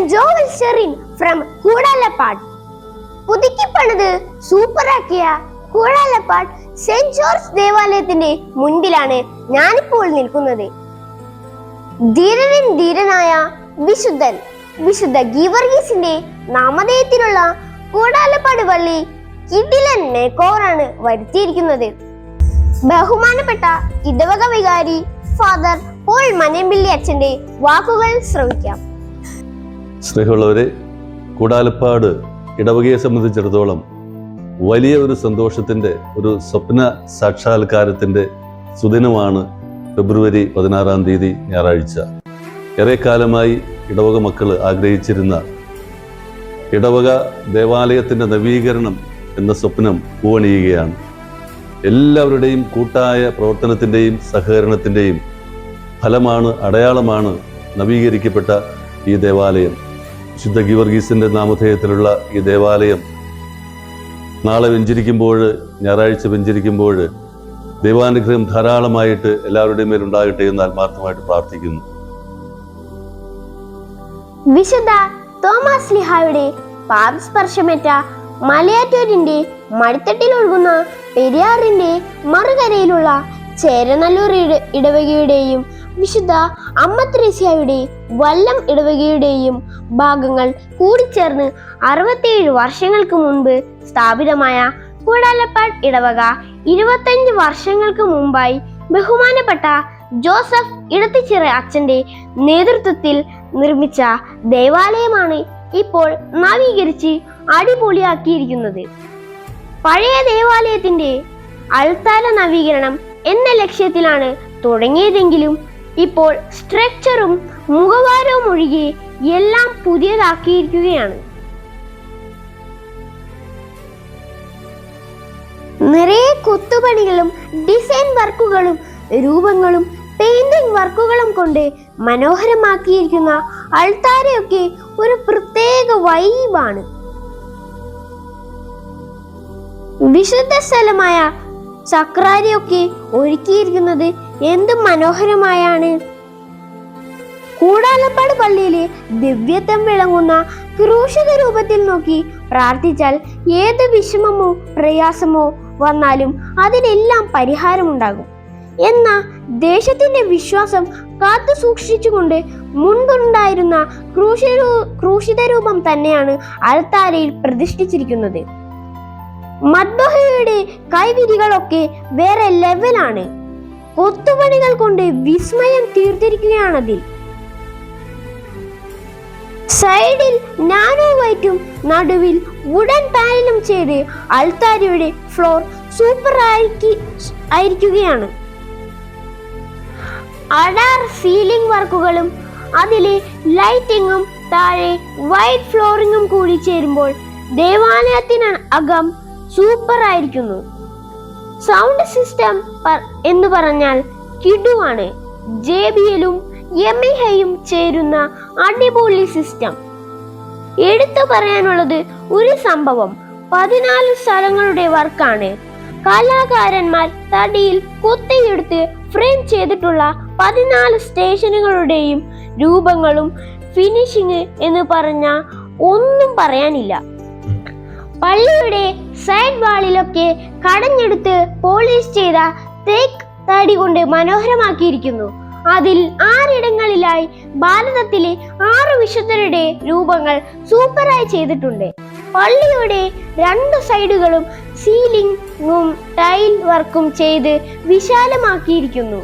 am Sherin from Koodalappad. പുതുക്കി പണിത് സൂപ്പറാക്കിയ Koodalappad saint George ദേവാലയത്തിന്റെ മുൻപിലാണ് ഞാനിപ്പോൾ നിൽക്കുന്നത്. ധീരനിൻ ധീരനായ വിശുദ്ധൻ വിശുദ്ധ ഗീവർഗീസിന്റെ നാമധേയത്തിലുള്ള കൂടാലപ്പാട് പള്ളി കിടിലൻ മേക്കോറാണ് വരുത്തിയിരിക്കുന്നത്. ബഹുമാനപ്പെട്ട ഇടവക വികാരി ഫാദർ പോൾ മനമ്പിള്ളി അച്ഛന്റെ വാക്കുകൾ ശ്രവിക്കാം. സ്നേഹമുള്ളവരെ കൂടാലപ്പാട് ഇടവകയെ സംബന്ധിച്ചിടത്തോളം വലിയ ഒരു സന്തോഷത്തിന്റെ ഒരു സ്വപ്ന സാക്ഷാത്കാരത്തിന്റെ സുദിനമാണ് ഫെബ്രുവരി പതിനാറാം തീയതി ഞായറാഴ്ച. ഏറെക്കാലമായി ഇടവക മക്കൾ ആഗ്രഹിച്ചിരുന്ന ഇടവക ദേവാലയത്തിന്റെ നവീകരണം എന്ന സ്വപ്നം പൂവണിയുകയാണ്. എല്ലാവരുടെയും കൂട്ടായ പ്രവർത്തനത്തിന്റെയും സഹകരണത്തിന്റെയും ഫലമാണ് അടയാളമാണ് നവീകരിക്കപ്പെട്ട ഈ ദേവാലയം. വിശുദ്ധ ഗീവർഗീസിന്റെ നാമധേയത്തിലുള്ള ഈ ദേവാലയം നാളെ വെഞ്ചരിക്കുമ്പോൾ ഞായറാഴ്ച വെഞ്ചരിക്കുമ്പോൾ ദൈവാനുഗ്രഹം ധാരാളമായിട്ട് എല്ലാവരുടെയും മേലുണ്ടാകട്ടെ എന്ന് ആത്മാർത്ഥമായിട്ട് പ്രാർത്ഥിക്കുന്നു. വിശുദ്ധ തോമസ് ലിഹായുടെ പാദസ്പർശമേറ്റ മലയാറ്റൂരിന്റെ മടിത്തട്ടിൽ ഒഴുകുന്ന പെരിയാറിന്റെ മറുകരയിലുള്ള ചേരനല്ലൂർ ഇട- ഇടവകയുടെയും വിശുദ്ധ അമ്മ ത്രേസ്യയുടെ വല്ലം ഇടവകയുടെയും ഭാഗങ്ങൾ കൂടിച്ചേർന്ന് അറുപത്തിയേഴ് വർഷങ്ങൾക്ക് മുൻപ് സ്ഥാപിതമായ കൂടാലപ്പാട് ഇടവക ഇരുപത്തഞ്ച് വർഷങ്ങൾക്ക് മുമ്പായി ബഹുമാനപ്പെട്ട ജോസഫ് ഇടത്തിച്ചിറ അച്ഛന്റെ നേതൃത്വത്തിൽ നിർമ്മിച്ച ദേവാലയമാണ് ഇപ്പോൾ നവീകരിച്ച് അടിപൊളിയാക്കിയിരിക്കുന്നത്. പഴയ ദേവാലയത്തിന്റെ അൾത്താര നവീകരണം എന്ന ലക്ഷ്യത്തിലാണ് തുടങ്ങിയതെങ്കിലും ഇപ്പോൾ സ്ട്രക്ചറും മുഖവാരവും ഒഴികെ എല്ലാം പുതിയതാക്കിയിരിക്കുകയാണ്. നിറയെ കൊത്തുപണികളും ഡിസൈൻ വർക്കുകളും രൂപങ്ങളും പെയിന്റിംഗ് വർക്കുകളും കൊണ്ട് മനോഹരമാക്കിയിരിക്കുന്ന അൾത്താരയൊക്കെ ഒരു പ്രത്യേക വൈബാണ് വിശുദ്ധ സ്ഥലമായ ചക്രാരിയൊക്കെ ഒരുക്കിയിരിക്കുന്നത് എന്ത് മനോഹരമായാണ്. കൂടാലപ്പാട് പള്ളിയിലെ ദിവ്യത്വം വിളങ്ങുന്ന ക്രൂശിത രൂപത്തിൽ നോക്കി പ്രാർത്ഥിച്ചാൽ ഏത് വിഷമമോ പ്രയാസമോ വന്നാലും അതിനെല്ലാം പരിഹാരമുണ്ടാകും. എന്ന ദേശത്തിന്റെ വിശ്വാസം കാത്തു സൂക്ഷിച്ചുകൊണ്ട് മുൻപുണ്ടായിരുന്ന ക്രൂശിത ക്രൂശിത രൂപം തന്നെയാണ് അൽത്താരയിൽ പ്രതിഷ്ഠിച്ചിരിക്കുന്നത്. മദ്ബഹയുടെ കൈവിരികളൊക്കെ വേറെ ലെവലാണ് കൊത്തുപണികൾ കൊണ്ട് വിസ്മയം തീർത്തിരിക്കുകയാണതിൽ. സൈഡിൽ നാനോ വൈറ്റും നടുവിൽ വുഡൻ പാനലും ചെയ്ത് അൾത്താരയുടെ ഫ്ലോർ സൂപ്പർ ആയിരിക്കി ആയിരിക്കുകയാണ്. അടാർ സീലിംഗ് വർക്കുകളും അതിലെ ലൈറ്റിങ്ങും താഴെ വൈറ്റ് ഫ്ലോറിങ്ങും കൂടി ചേരുമ്പോൾ ദേവാലയത്തിന് അകം സൂപ്പർ ആയിരിക്കുന്നു സൗണ്ട് സിസ്റ്റം എന്ന് പറഞ്ഞാൽ കിടുവാണ് ജെ ബി എലും എം ഹയും ചേരുന്ന അടിപൊളി സിസ്റ്റം. എടുത്തു പറയാനുള്ളത് ഒരു സംഭവം. പതിനാല് സ്ഥലങ്ങളുടെ വർക്കാണ്. കലാകാരന്മാർ തടിയിൽ കുത്തിയെടുത്ത് ഫ്രെയിം ചെയ്തിട്ടുള്ള പതിനാല് സ്റ്റേഷനുകളുടെയും രൂപങ്ങളും ഫിനിഷിങ് എന്ന് പറഞ്ഞ ഒന്നും പറയാനില്ല. പള്ളിയുടെ സൈഡ് വാളിലൊക്കെ കടഞ്ഞെടുത്ത് പോളിഷ് ചെയ്ത തേക്ക് തടി കൊണ്ട് മനോഹരമാക്കിയിരിക്കുന്നു. അതിൽ ആറിടങ്ങളിലായി ഭാരതത്തിലെ ആറ് വിശുദ്ധരുടെ രൂപങ്ങൾ സൂപ്പറായി ചെയ്തിട്ടുണ്ട്. പള്ളിയുടെ രണ്ട് സൈഡുകളും സീലിംഗും ടൈൽ വർക്കും ചെയ്ത് വിശാലമാക്കിയിരിക്കുന്നു.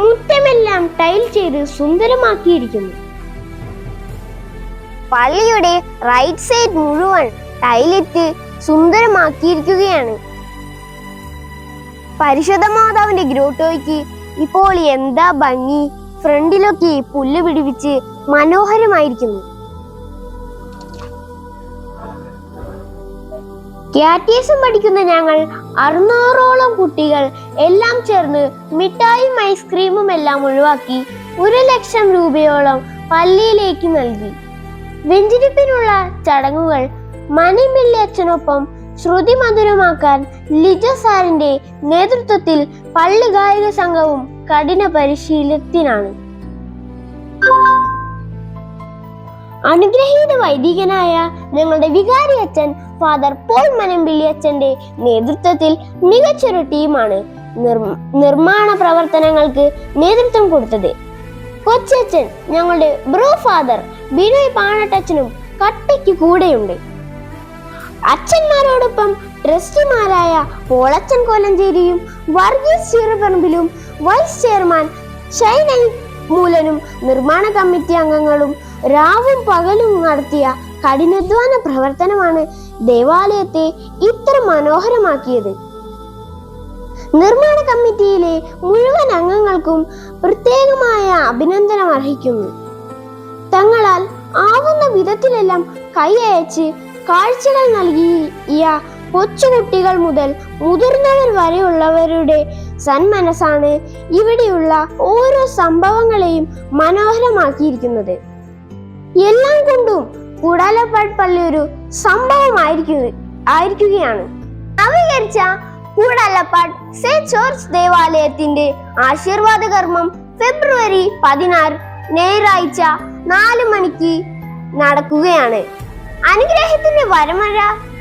മുറ്റമെല്ലാം ടൈൽ ചെയ്ത് സുന്ദരമാക്കിയിരിക്കുന്നു. പള്ളിയുടെ റൈറ്റ് സൈഡ് മുഴുവൻ ടൈലിട്ട് സുന്ദരമാക്കിയിരിക്കുകയാണ്. പരിശുദ്ധ മാതാവിന്റെ ഗ്രോട്ടോയ്ക്ക് ഇപ്പോൾ എന്താ ഭംഗി? ഫ്രണ്ടിലൊക്കെ പുല്ല് പിടിപ്പിച്ച് മനോഹരമായിരിക്കുന്നു. കാറ്റീസും പഠിക്കുന്ന ഞങ്ങൾ അറുന്നൂറോളം കുട്ടികൾ എല്ലാം ചേർന്ന് മിഠായും ഐസ്ക്രീമും എല്ലാം ഒഴിവാക്കി ഒരു ലക്ഷം രൂപയോളം പള്ളിയിലേക്ക് നൽകി. വെഞ്ചിരിപ്പിനുള്ള ചടങ്ങുകൾ മണിമില്ലി അച്ഛനൊപ്പം ശ്രുതി മധുരമാക്കാൻ ലിജ സാറിന്റെ നേതൃത്വത്തിൽ പള്ളി ഗായക സംഘവും കഠിന പരിശീലനത്തിനാണ്. അനുഗ്രഹീത വൈദികനായ ഞങ്ങളുടെ വികാരി അച്ഛൻ ഫാദർ പോൾ മനമ്പിള്ളി അച്ഛന്റെ നേതൃത്വത്തിൽ മികച്ചൊരു ടീമാണ് നിർമ്മാണ പ്രവർത്തനങ്ങൾക്ക് നേതൃത്വം കൊടുത്തത്. കൊച്ചച്ഛൻ ഞങ്ങളുടെ ബ്രോ ഫാദർ ബിനോയ് പാണട്ടച്ഛനും കട്ടയ്ക്ക് കൂടെയുണ്ട്. അച്ഛന്മാരോടൊപ്പം ട്രസ്റ്റിമാരായ പോളച്ചൻ കോലഞ്ചേരിയും വർഗീസ് ചെറുപറമ്പിലും വൈസ് ചെയർമാൻ ഷൈനൈ മൂലനും നിർമ്മാണ കമ്മിറ്റി അംഗങ്ങളും രാവും പകലും നടത്തിയ കഠിനാധ്വാന പ്രവർത്തനമാണ് ദേവാലയത്തെ ഇത്ര മനോഹരമാക്കിയത്. നിർമ്മാണ കമ്മിറ്റിയിലെ മുഴുവൻ അംഗങ്ങൾക്കും പ്രത്യേകമായ അഭിനന്ദനം അർഹിക്കുന്നു. തങ്ങളാൽ ആവുന്ന വിധത്തിലെല്ലാം കൈയയച്ച് കാഴ്ചകൾ നൽകിയ കൊച്ചുകുട്ടികൾ മുതൽ മുതിർന്നവർ വരെയുള്ളവരുടെ സന്മനസ്സാണ് ഇവിടെയുള്ള ഓരോ സംഭവങ്ങളെയും മനോഹരമാക്കിയിരിക്കുന്നത്. എല്ലാം കൊണ്ടും കുടാലപ്പാട് പള്ളി ഒരു സംഭവമായിരിക്കുക ആയിരിക്കുകയാണ്. നവീകരിച്ച കൂടാലപ്പാട് സെന്റ് ജോർജ് ദേവാലയത്തിന്റെ ആശീർവാദ കർമ്മം ഫെബ്രുവരി പതിനാറ് ഞായറാഴ്ച നാല് മണിക്ക് നടക്കുകയാണ്. അനുഗ്രഹത്തിന്റെ വരമഴ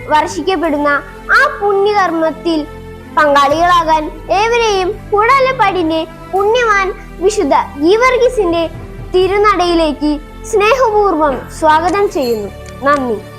വർഷിക്കപ്പെടുന്ന ആ പുണ്യകർമ്മത്തിൽ പങ്കാളികളാകാൻ ഏവരെയും കൂടാലപ്പാടിന്റെ പുണ്യവാൻ വിശുദ്ധ ഗീവർഗീസിന്റെ തിരുനടയിലേക്ക് സ്നേഹപൂർവം സ്വാഗതം ചെയ്യുന്നു. നന്ദി.